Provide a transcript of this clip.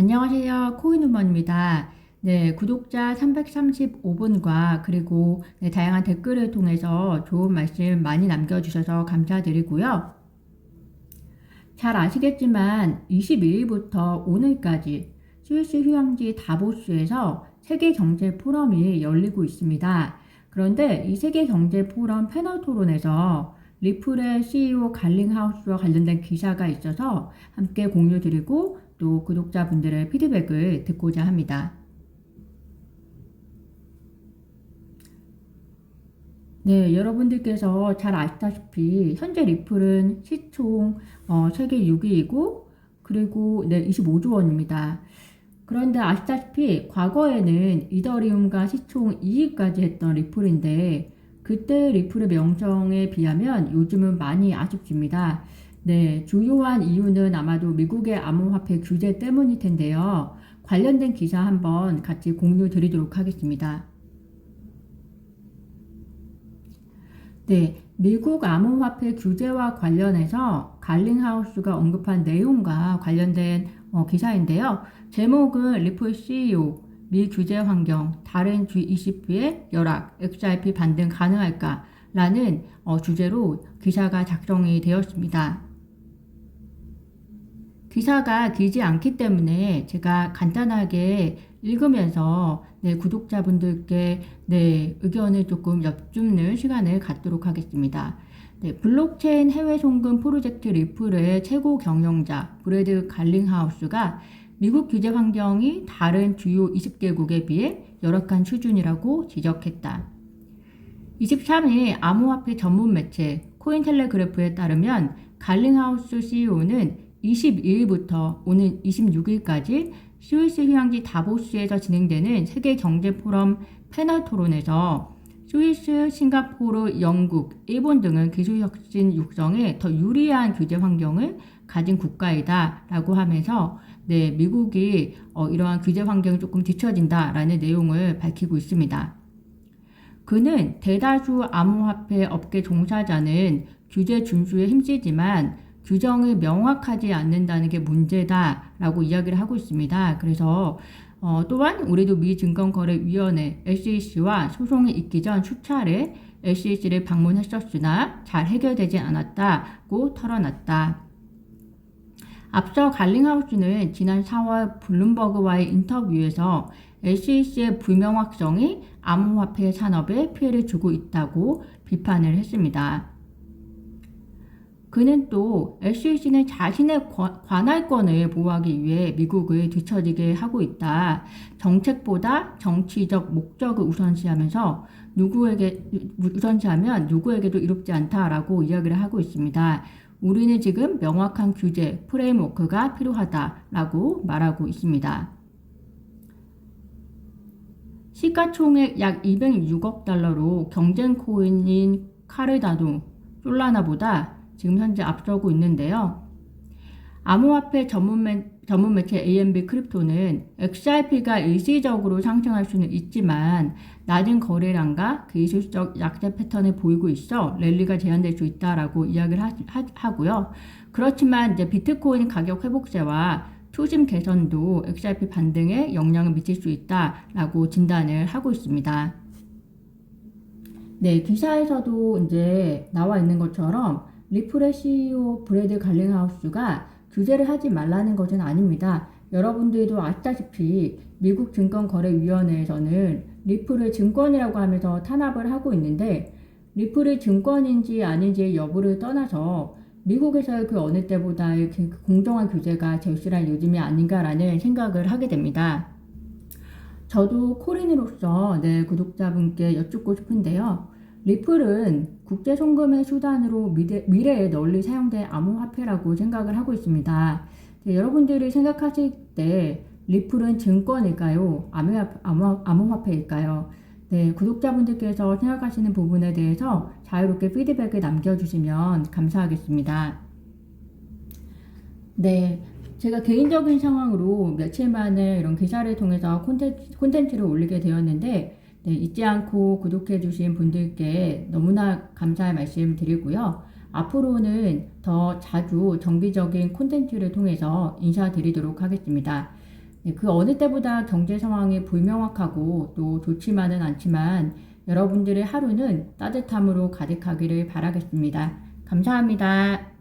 안녕하세요. 코인우먼입니다. 네, 구독자 335분과 그리고 네, 다양한 댓글을 통해서 좋은 말씀 많이 남겨주셔서 감사드리고요. 잘 아시겠지만 22일부터 오늘까지 스위스 휴양지 다보스에서 세계 경제 포럼이 열리고 있습니다. 그런데 이 세계 경제 포럼 패널 토론에서 리플의 CEO 갈링하우스와 관련된 기사가 있어서 함께 공유 드리고 또 구독자분들의 피드백을 듣고자 합니다. 네, 여러분들께서 잘 아시다시피 현재 리플은 시총 어, 세계 6위이고 그리고 네, 25조 원입니다. 그런데 아시다시피 과거에는 이더리움과 시총 2위까지 했던 리플인데 그때 리플의 명성에 비하면 요즘은 많이 아쉽습니다. 네, 주요한 이유는 아마도 미국의 암호화폐 규제 때문일 텐데요. 관련된 기사 한번 같이 공유 드리도록 하겠습니다. 네, 미국 암호화폐 규제와 관련해서 갈링하우스가 언급한 내용과 관련된 어, 기사인데요. 제목은 리플 CEO 미 규제 환경, 다른 G20의 열악, XRP 반등 가능할까? 라는 어, 주제로 기사가 작성이 되었습니다. 기사가 길지 않기 때문에 제가 간단하게 읽으면서 네, 구독자분들께 네, 의견을 조금 엿줍는 시간을 갖도록 하겠습니다. 네, 블록체인 해외 송금 프로젝트 리플의 최고 경영자 브래드 갈링하우스가 미국 규제 환경이 다른 주요 20개국에 비해 열악한 수준이라고 지적했다. 23일 암호화폐 전문 매체 코인텔레그래프에 따르면 갈링하우스 CEO는 22일부터 오는 26일까지 스위스 휴양지 다보스에서 진행되는 세계 경제 포럼 패널 토론에서 스위스, 싱가포르, 영국, 일본 등은 기술 혁신 육성에 더 유리한 규제 환경을 가진 국가이다라고 하면서 네, 미국이 어, 이러한 규제 환경이 조금 뒤처진다라는 내용을 밝히고 있습니다. 그는 대다수 암호화폐 업계 종사자는 규제 준수에 힘쓰지만 규정이 명확하지 않는다는 게 문제다라고 이야기를 하고 있습니다. 그래서 어, 또한 우리도 미 증권거래위원회 SEC와 소송이 있기 전 수차례 SEC를 방문했었으나 잘 해결되지 않았다고 털어놨다. 앞서 갈링하우스는 지난 4월 블룸버그와의 인터뷰에서 SEC의 불명확성이 암호화폐 산업에 피해를 주고 있다고 비판을 했습니다. 그는 또 SEC는 자신의 관할권을 보호하기 위해 미국을 뒤처지게 하고 있다. 정책보다 정치적 목적을 우선시하면서 누구에게 우선시하면 누구에게도 이롭지 않다라고 이야기를 하고 있습니다. 우리는 지금 명확한 규제 프레임워크가 필요하다라고 말하고 있습니다. 시가총액 약 206억 달러로 경쟁 코인인 카르다노, 솔라나보다 지금 현재 앞서고 있는데요. 암호화폐 전문, 매, 전문 매체 AMB 크립토는 XRP가 일시적으로 상승할 수는 있지만 낮은 거래량과 기술적 약세 패턴을 보이고 있어 랠리가 제한될 수 있다라고 이야기를 하, 하 고요 그렇지만 이제 비트코인 가격 회복세와 투심 개선도 XRP 반등에 영향을 미칠 수 있다라고 진단을 하고 있습니다. 네, 기사에서도 이제 나와 있는 것처럼 CEO 브래드 갈링하우스가 규제를 하지 말라는 것은 아닙니다. 여러분들도 아시다시피 미국 증권거래위원회에서는 리플을 증권이라고 하면서 탄압을 하고 있는데 리플이 증권인지 아닌지의 여부를 떠나서 미국에서의 그 어느 때보다의 그 공정한 규제가 절실한 요즘이 아닌가라는 생각을 하게 됩니다. 저도 코린으로서 네, 구독자분께 여쭙고 싶은데요. 리플은 국제 송금의 수단으로 미래, 미래 에 널리 사용될 암호화폐라고 생각을 하고 있습니다. 네, 여러분들이 생각하실 때 리플은 증권일까요? 암호화폐, 암호화폐 일까요? 네, 구독자분들께서 생각하시는 부분에 대해서 자유롭게 피드백을 남겨주시면 감사하겠습니다. 네, 제가 개인적인 상황으로 며칠 만에 이런 기사를 통해서 콘텐츠, 콘텐츠를 올리게 되었는데 네, 잊지 않고 구독해 주신 분들께 너무나 감사의 말씀 드리고요. 앞으로는 더 자주 정기적인 콘텐츠를 통해서 인사드리도록 하겠습니다. 네, 그 어느 때보다 경제 상황이 불명확하고 또 좋지만은 않지만 여러분들의 하루는 따뜻함으로 가득하기를 바라겠습니다. 감사합니다.